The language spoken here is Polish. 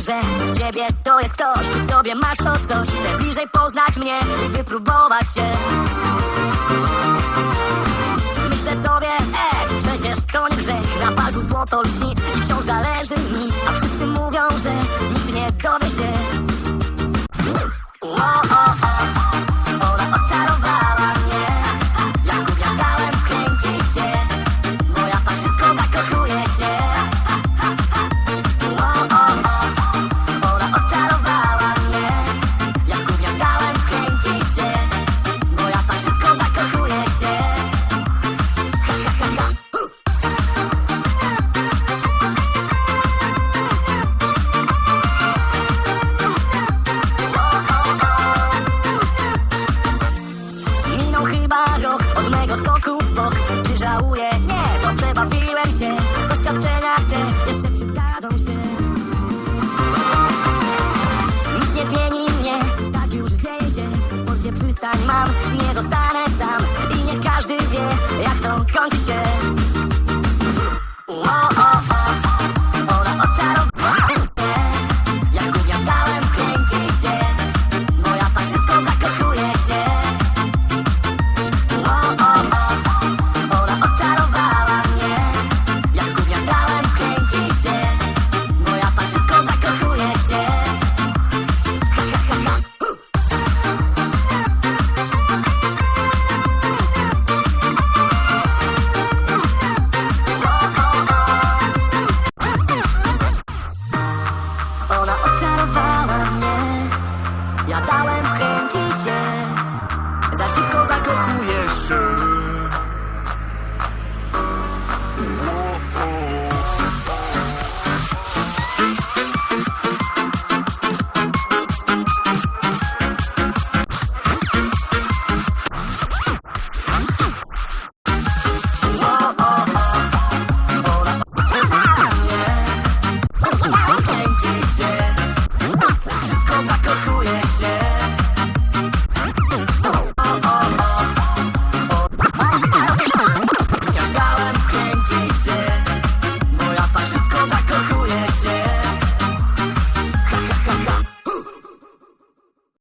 że ciebie to jest ktoś, w sobie masz to coś, chcę bliżej poznać mnie, wypróbować się. Myślę sobie, e, przecież to nie grzech, na palcu złoto lśni i wciąż zależy mi, a wszyscy mówią, że nikt nie dowie Chyba rok od mego skoku w bok. Czy żałuję? Nie, to przebawiłem się. Doświadczenia te jeszcze przydadzą się. Nic nie zmieni mnie, tak już dzieje się. W porcie przystań mam, nie zostanę sam. I nie każdy wie, jak to kończy się Ja dałem, kręci się. Za szybko zakochujesz się.